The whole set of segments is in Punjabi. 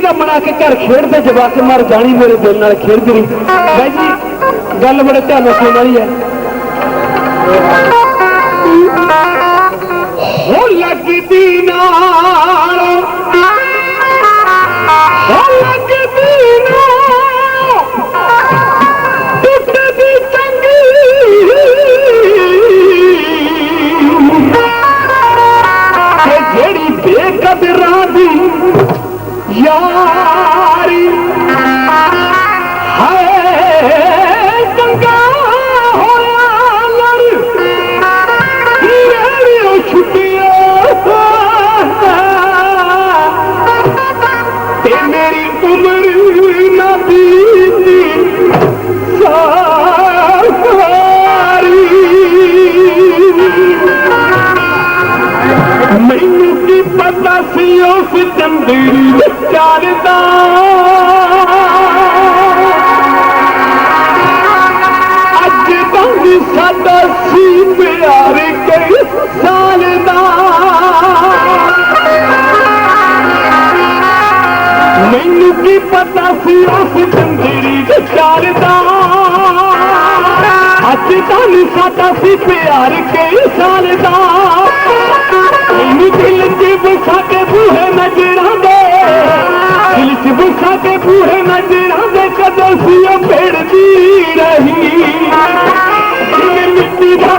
ਮਿੱਟੀ ਦਾ ਬਣਾ ਕੇ ਘਰ ਖੇਡਦੇ ਜਵਾਕ ਮਰ ਜਾਣੀ ਮੇਰੇ ਦਿਲ ਨਾਲ ਖੇਡਦੀ ਰਹੀ ਬਾਈ ਜੀ, ਗੱਲ ਬੜੇ ਧਿਆਨ ਨਾਲ ਸੁਣਨ ਵਾਲੀ ਹੈ। 呀。ਚੰਦੜੀ ਅੱਜ ਤੰਗ ਸਾਡਾ ਸੀ ਪਿਆਰ ਕਈ ਸਾਲ ਦਾ। ਮੈਨੂੰ ਕੀ ਪਤਾ ਸੀ ਉਸ ਚੰਦੜੀ ਚੱਲਦਾ ਅੱਜ ਤੰਗ ਸਾਡਾ ਸੀ ਪਿਆਰ ਕਈ ਸਾਲ ਦਾ। रही मिटीनाड़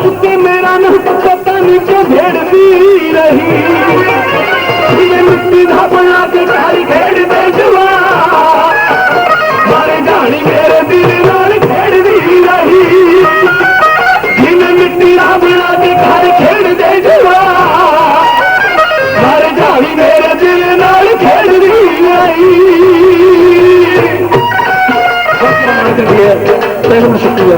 ਮੇਰੇ ਨਾਲ ਖੇਡਦੀ ਰਹੀ ਬਹੁਤ ਸ਼ੁਕਰੀਆ।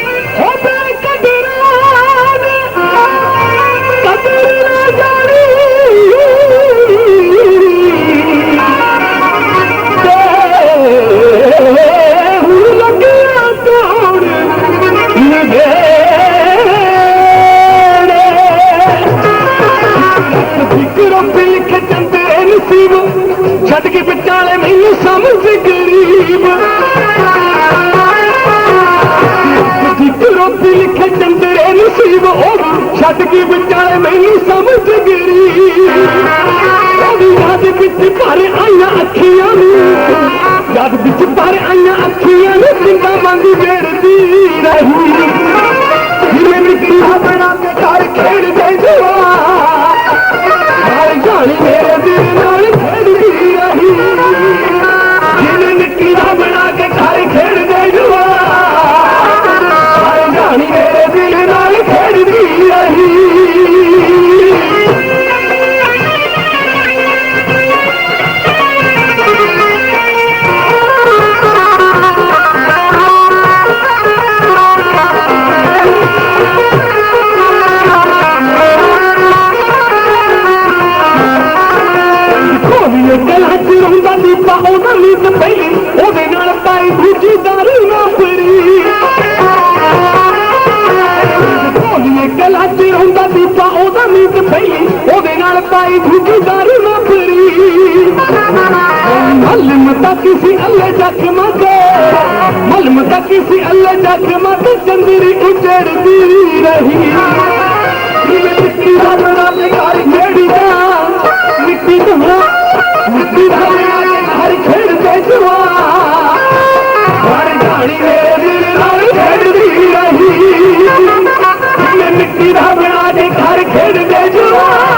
ਛੱਡ ਕੇ ਵਿਚਾਲੇ ਮੈਨੂੰ ਸਮਝ ਗਰੀਬ। ਫਿਕਰੋਂ ਬਿਲ ਨਸੀਬ ਉਹ ਛੱਡ ਕੇ ਵਿਚਾਲੇ ਮੈਨੂੰ ਸਮਝ ਗਰੀਬ। ਉਹਦੀ ਯਾਦ ਵਿੱਚ ਭਰ ਆਈਆਂ ਅੱਖੀਆਂ ਨੂੰ, ਯਾਦ ਵਿੱਚ ਭਰ ਆਈਆਂ ਅੱਖੀਆਂ ਨੂੰ ਜਿੰਦਾ ਮੰਗ ਵੇੜਦੀ ਰਹੀ। ਨਿਕਲ ਹੱਥੀ ਰਹਿੰਦਾ ਦੀਪਾ ਉਹਦਾ ਨੀਤ ਪਹਿਲੀ ਉਹਦੇ ਨਾਲ ਪਾਈ ਦੂਜੀ ਦਾਰੂ ਨਾ ਪੜੀ ਨਿਕਲ ਹੱਥੀ ਰਹਿੰਦਾ ਦੀਪਾ ਉਹਦਾ ਨੀਤ ਪਹਿਲੀ ਉਹਦੇ ਨਾਲ ਪਾਈ ਦੂਜੀ ਦਾਰੂ ਨਾ ਪੜੀ ਮਲਮ ਤਾਂ ਕਿਸੇ ਅੱਲੇ ਜੱਖ ਮਤੇ ਮਲਮ ਤਾਂ ਕਿਸੇ ਅੱਲੇ ਜੱਖ ਮਤੇ ਚੰਦਰੀ ਉਜੜਦੀ ਰਹੀ Oh!